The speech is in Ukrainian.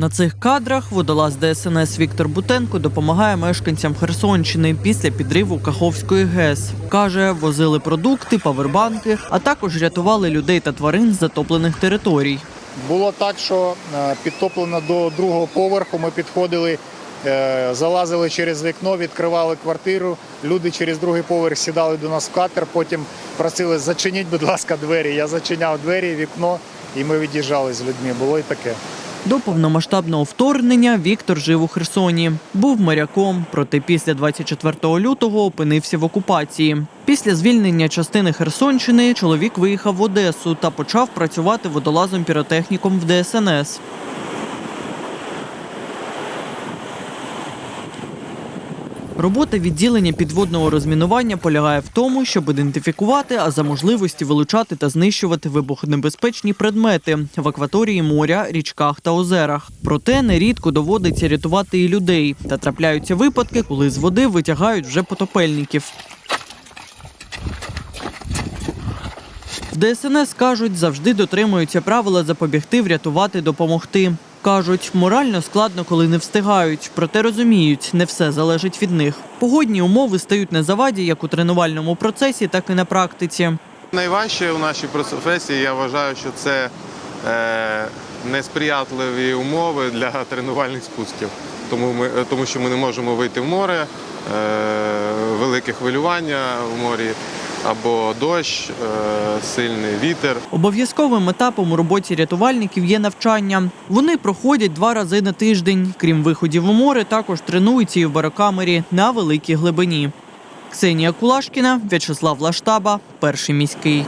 На цих кадрах водолаз ДСНС Віктор Бутенко допомагає мешканцям Херсонщини після підриву Каховської ГЕС. Каже, возили продукти, павербанки, а також рятували людей та тварин з затоплених територій. Було так, що е, підтоплено до другого поверху. Ми підходили, е, залазили через вікно, відкривали квартиру. Люди через другий поверх сідали до нас в катер. Потім просили зачиніть, будь ласка, двері. Я зачиняв двері, вікно, і ми від'їжджали з людьми. Було і таке. До повномасштабного вторгнення Віктор жив у Херсоні. Був моряком, проте після 24 лютого опинився в окупації. Після звільнення частини Херсонщини чоловік виїхав в Одесу та почав працювати водолазом-піротехніком в ДСНС. Робота відділення підводного розмінування полягає в тому, щоб ідентифікувати, а за можливості вилучати та знищувати вибухонебезпечні предмети в акваторії моря, річках та озерах. Проте нерідко доводиться рятувати і людей, та трапляються випадки, коли з води витягають вже потопельників. В ДСНС кажуть, завжди дотримуються правила запобігти, врятувати, допомогти. Кажуть, морально складно, коли не встигають, проте розуміють, не все залежить від них. Погодні умови стають на заваді як у тренувальному процесі, так і на практиці. Найважче у нашій професії, я вважаю, що це е, несприятливі умови для тренувальних спусків. Тому, ми, тому що ми не можемо вийти в море, е, велике хвилювання в морі або дощ, е, сильний вітер. Обов'язковим етапом у роботі рятувальників є навчання. Вони проходять два рази на тиждень. Крім виходів у море, також тренуються і в барокамері на великій глибині. Ксенія Кулашкіна, В'ячеслав Лаштаба, перший міський.